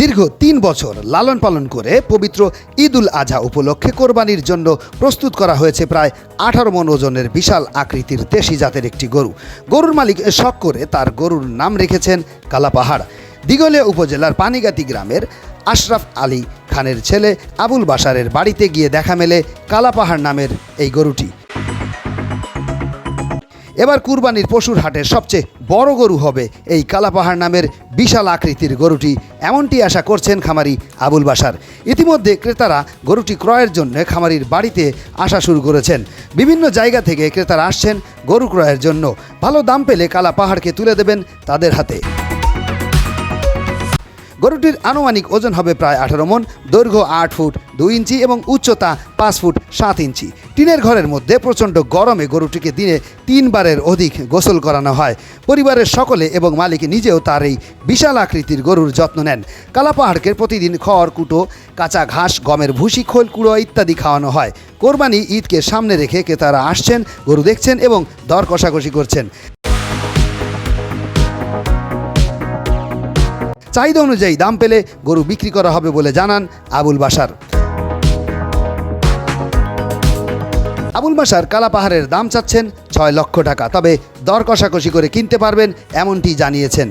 দীর্ঘ তিন বছর লালন পালন করে পবিত্র ঈদুল আজহা উপলক্ষে কোরবানির জন্য প্রস্তুত করা হয়েছে প্রায় আঠারো মন ওজনের বিশাল আকৃতির দেশি জাতের একটি গরু। গরুর মালিক শখ করে তার গরুর নাম রেখেছেন কালাপাহাড়। দিগলিয়া উপজেলার পানিগাতি গ্রামের আশরাফ আলী খানের ছেলে আবুল বাসারের বাড়িতে গিয়ে দেখা মেলে কালাপাহাড় নামের এই গরুটি। এবার কুরবানির পশুর হাটের সবচেয়ে বড় গরু হবে এই কালাপাহাড় নামের বিশাল আকৃতির গরুটি। এমনটি আশা করছেন খামারি আবুল বাসার ইতিমধ্যে ক্রেতারা গরুটি ক্রয়ের জন্য খামারির বাড়িতে আসা শুরু করেছেন। বিভিন্ন জায়গা থেকে ক্রেতারা আসছেন গরু ক্রয়ের জন্য। ভালো দাম পেলে কালা পাহাড়কে তুলে দেবেন তাদের হাতে। গরুটির আনুমানিক ওজন হবে প্রায় আঠারো মন, দৈর্ঘ্য আট ফুট দুই ইঞ্চি এবং উচ্চতা পাঁচ ফুট সাত ইঞ্চি। টিনের ঘরের মধ্যে প্রচণ্ড গরমে গরুটিকে দিনে তিনবারের অধিক গোসল করানো হয়। পরিবারের সকলে এবং মালিক নিজেও তার এই বিশাল আকৃতির গরুর যত্ন নেন। কালাপাহাড়কে প্রতিদিন খড়, কুটো, কাঁচা ঘাস, গমের ভুসি, খোল, কুড়ো ইত্যাদি খাওয়ানো হয়। কোরবানি ঈদকে সামনে রেখে ক্রেতারা আসছেন, গরু দেখছেন এবং দর কষাকষি করছেন। চাহিদা অনুযায়ী দাম পেলে গরু বিক্রি করা হবে বলে জানান আবুল বাসার আবুল মাসার কালা পাহাড়ের দাম চাচ্ছেন ছয় লক্ষ টাকা, তবে দর কষাকষি করে কিনতে পারবেন এমনটি জানিয়েছেন।